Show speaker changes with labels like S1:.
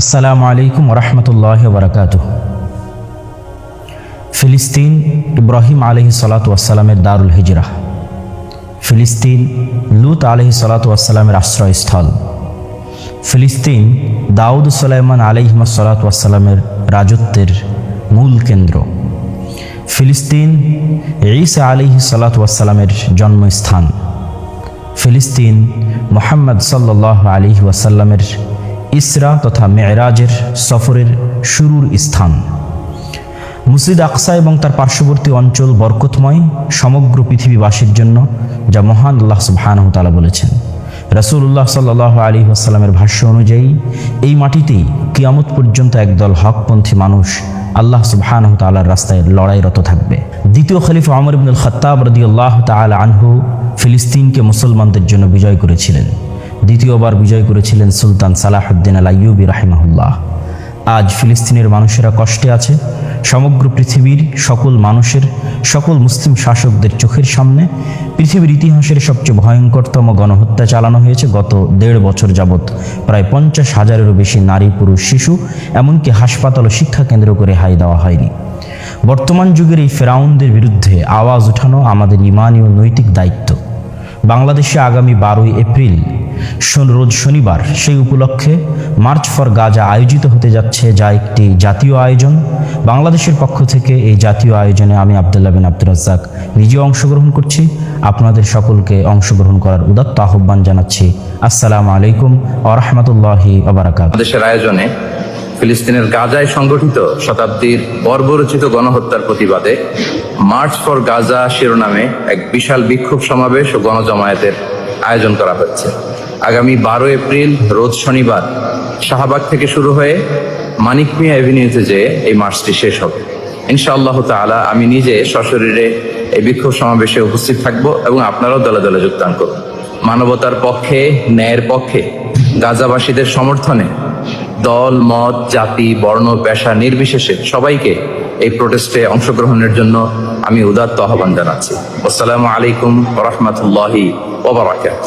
S1: আসসালামু আলাইকুম রহমতুল্লাহ বারকাত ফিলিস্তিন ইব্রাহিম আলহি সালাতামের দারুল হিজরা। ফিলিস্তিন লুত আলহি সালাতামের আশ্রয়স্থল। ফিলিস্তিন দাউদ সুলাইমান আলহিমা সালাতামের রাজত্বের মূল কেন্দ্র। ফিলিস্তিন ঈসা আলিহি সালাতামের জন্মস্থান। ফিলিস্তিন মোহাম্মদ সাল্লাহ আলী ওয়াসাল্লামের ইসরা তথা মেয়েরাজের সফরের শুরুর স্থান। মুসজিদ আকসা এবং তার পার্শ্ববর্তী অঞ্চল বরকতময়, সমগ্র পৃথিবীবাসীর জন্য, যা মহান আল্লাহ সুবহানাহু তাআলা বলেছেন। রাসূলুল্লাহ সাল্লাহ আলী ওয়াসাল্লামের ভাষ্য অনুযায়ী, এই মাটিতেই কিয়ামত পর্যন্ত একদল হকপন্থী মানুষ আল্লাহ সুবহানাহু তাআলার রাস্তায় লড়াইরত থাকবে। দ্বিতীয় খলিফা আমর ইবনুল খাত্তাব রাদিয়াল্লাহু তাআলা আনহু ফিলিস্তিনকে মুসলমানদের জন্য বিজয় করেছিলেন। দ্বিতীয়বার বিজয় করেছিলেন সুলতান সালাহুদ্দিন আল আইয়ুবি রাহিমাহুল্লাহ। আজ ফিলিস্তিনের মানুষেরা কষ্টে আছে। সমগ্র পৃথিবীর সকল মানুষের, সকল মুসলিম শাসকদের চোখের সামনে পৃথিবীর ইতিহাসের সবচেয়ে ভয়ঙ্করতম গণহত্যা চালানো হয়েছে গত দেড় বছর যাবৎ। প্রায় পঞ্চাশ হাজারেরও বেশি নারী, পুরুষ, শিশু, এমনকি হাসপাতাল ও শিক্ষা কেন্দ্র করে হাই দেওয়া হয়নি। বর্তমান যুগের এই ফেরাউনদের বিরুদ্ধে আওয়াজ ওঠানো আমাদের ইমানি ও নৈতিক দায়িত্ব। বাংলাদেশে আগামী বারোই এপ্রিল রোজ শনিবার সেই উপলক্ষে মার্চ ফর গাজা আয়োজিত হতে যাচ্ছে যা একটি জাতীয় আয়োজন। বাংলাদেশের পক্ষ থেকে এই জাতীয় আয়োজনে আমি আবদুল্লাহ বিন আব্দুর রাজ্জাক নিজেও অংশগ্রহণ করছি। আপনাদের সকলকে অংশগ্রহণ করার উদাত্ত আহ্বান জানাচ্ছি। আসসালামু আলাইকুম আরহামতুল্লাহি আবরাকাত
S2: দেশের আয়োজনে ফিলিস্তিনের গাজায় সংগঠিত শতাব্দীর বর্বরচিত গণহত্যার প্রতিবাদে মার্চ ফর গাজা শিরোনামে এক বিশাল বিক্ষোভ সমাবেশ ও গণজমায়েতের আয়োজন করা হচ্ছে আগামী বারো এপ্রিল, রোজ শনিবার, শাহবাগ থেকে শুরু হয়ে মানিক মিয়া এভিনিউতে যেয়ে এই মার্চটি শেষ হবে। ইনশাআল্লাহ তাআলা আমি নিজে সশরীরে এই বিক্ষোভ সমাবেশে উপস্থিত থাকব এবং আপনারাও দলে দলে যোগদান করুন। মানবতার পক্ষে, ন্যায়ের পক্ষে, গাজাবাসীদের সমর্থনে দল, মত, জাতি, বর্ণ, পেশা নির্বিশেষে সবাইকে এই প্রোটেস্টে অংশগ্রহণের জন্য আমি উদাত্ত আহ্বান জানাচ্ছি। আসসালামু আলাইকুম রহমতুল্লাহি ওবরাকাত